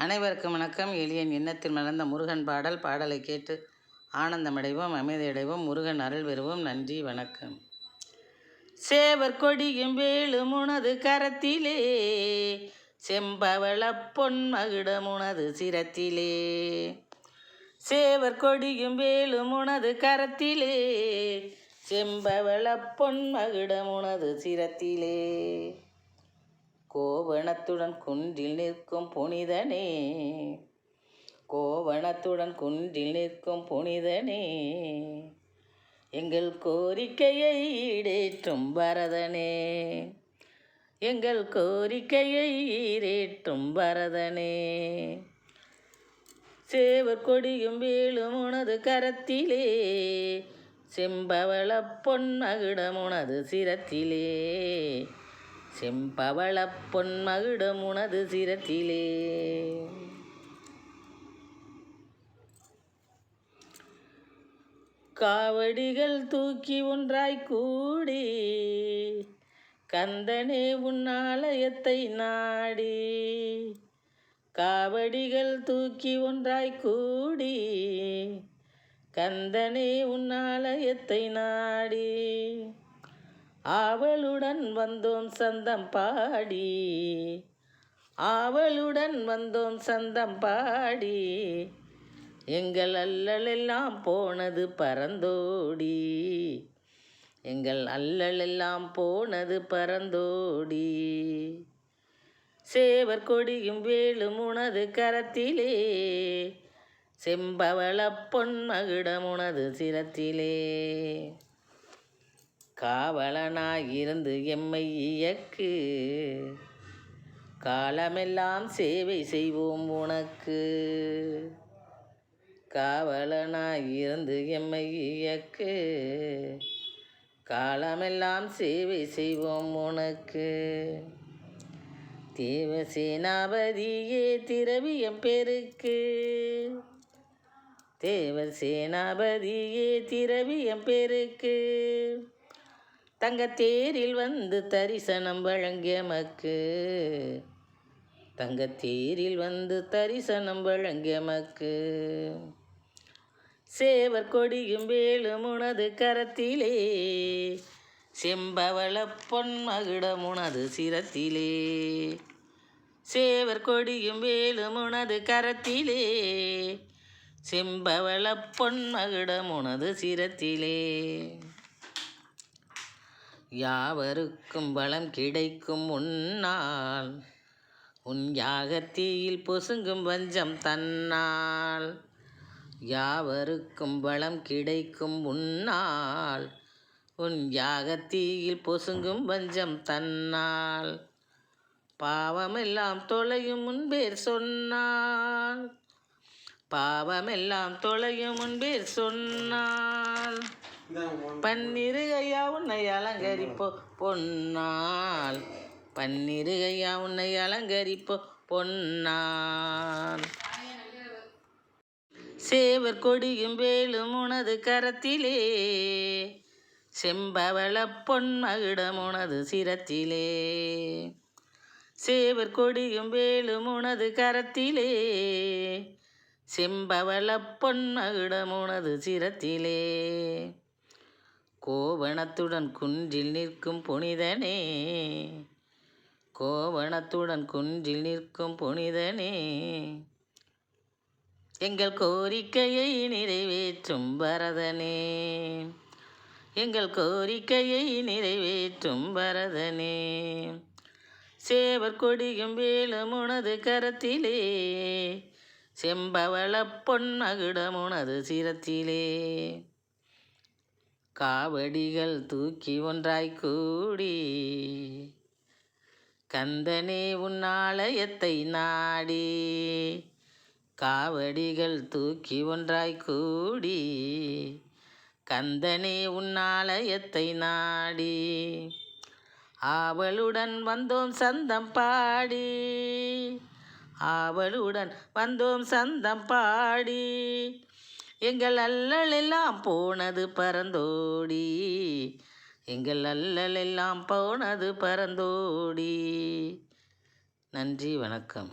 அனைவருக்கும் வணக்கம். எளியன் எண்ணத்தில் மலர்ந்த முருகன் பாடல் பாடலை கேட்டு ஆனந்தமடைவோம் அமைதியடைவோம். முருகன் அருள் பெறுவோம். நன்றி வணக்கம். சேவர் கொடியும் வேலும் உனது கரத்திலே செம்பவள பொன் மகுடம் உனது சிரத்திலே. சேவர் கொடியும் வேலும் உனது கரத்திலே செம்பவள பொன் மகுடம் உனது சிரத்திலே. கோவணத்துடன் குன்றில் நிற்கும் புனிதனே. கோவணத்துடன் குன்றில் நிற்கும் புனிதனே. எங்கள் கோரிக்கையை ஈடேற்றும் பரதனே. எங்கள் கோரிக்கையை ஈரேற்றும் பரதனே. சேவர் கொடியும் வேலும் உனது கரத்திலே. செம்பவள பொன்மகுடம் உனது சிரத்திலே. செம்பவள பொன்மகுடம் உனது சிரத்திலே. காவடிகள் தூக்கி ஒன்றாய் கூடி கந்தனே உன்னாலயத்தை நாடி. காவடிகள் தூக்கி ஒன்றாய் கூடி கந்தனே உன்னாலயத்தை நாடி. ஆவலுடன் வந்தோம் சந்தம் பாடி. ஆவலுடன் வந்தோம் சந்தம் பாடி. எங்கள் அல்லலெல்லாம் போனது பறந்தோடி எங்கள் அல்லலெல்லாம் போனது பறந்தோடி சேவர் கொடியும் வேலும் உனது கரத்திலே. செம்பவள பொன்மகுடம் உனது சிரத்திலே. காவலனாயிருந்து எம்மை இயக்கு. காலமெல்லாம் சேவை செய்வோம் உனக்கு. காவலனாயிருந்து எம்மை இயக்கு. காலமெல்லாம் சேவை செய்வோம் உனக்கு. தேவசேனாபதியே திரவியம் பெருக்கு தேவசேனாபதியே திரவியம் பெருக்கு தங்கத்தேரில் வந்து தரிசனம் வழங்கிய வழங்கியமக்கு தங்கத்தேரில் வந்து தரிசனம் வழங்கிய மக்கு. சேவர் கொடியும் வேலும் உனது கரத்திலே. செம்பவள பொன் மகிடம் உனது சிரத்திலே. சேவர் கொடியும் வேலும் உனது கரத்திலே. செம்பவள பொன் மகிடம் உனது சிரத்திலே. யாவருக்கும் வளம் கிடைக்கும் உன்னால். உன் யாகத்தீயில் பொசுங்கும் வஞ்சம் தன்னால். யாவருக்கும் வளம் கிடைக்கும் உன்னால். உன் யாகத்தீயில் பொசுங்கும் வஞ்சம் தன்னால். பாவமெல்லாம் தொலையும் முன்பேர் சொன்னால். பாவமெல்லாம் தொலையும் முன்பேர் சொன்னால். பன்னிருகையா உன்னை அலங்கரிப்போ பொன்னால். பன்னிருகையா உன்னை அலங்கரிப்போ பொன்னான் சேவர் கொடியும் வேலும் உனது கரத்திலே. செம்பவள பொன்மகிடம் உனது சிரத்திலே. சேவர் கொடியும் வேலும் உனது கரத்திலே. செம்பவள பொன்மகிடம் உனது சிரத்திலே. கோவணத்துடன் குன்றில் நிற்கும் புனிதனே. கோவணத்துடன் குன்றில் நிற்கும் புனிதனே. எங்கள் கோரிக்கையை நிறைவேற்றும் பரதனே. எங்கள் கோரிக்கையை நிறைவேற்றும் பரதனே. சேவர் கொடியும் வேலும் உனது கரத்திலே. செம்பவள பொன்மகுடம் உனது சிரத்திலே. காவடிகள் தூக்கி ஒன்றாய் கூடி. கந்தனே உன் ஆலயத்தை நாடி. காவடிகள் தூக்கி ஒன்றாய் கூடி. கந்தனே உன் ஆலயத்தை நாடி. ஆவலுடன் வந்தோம் சந்தம் பாடி. ஆவலுடன் வந்தோம் சந்தம் பாடி. எங்கள் அல்லலெல்லாம் போனது பறந்தோடி எங்கள் அல்லலெல்லாம் போனது பறந்தோடி நன்றி வணக்கம்.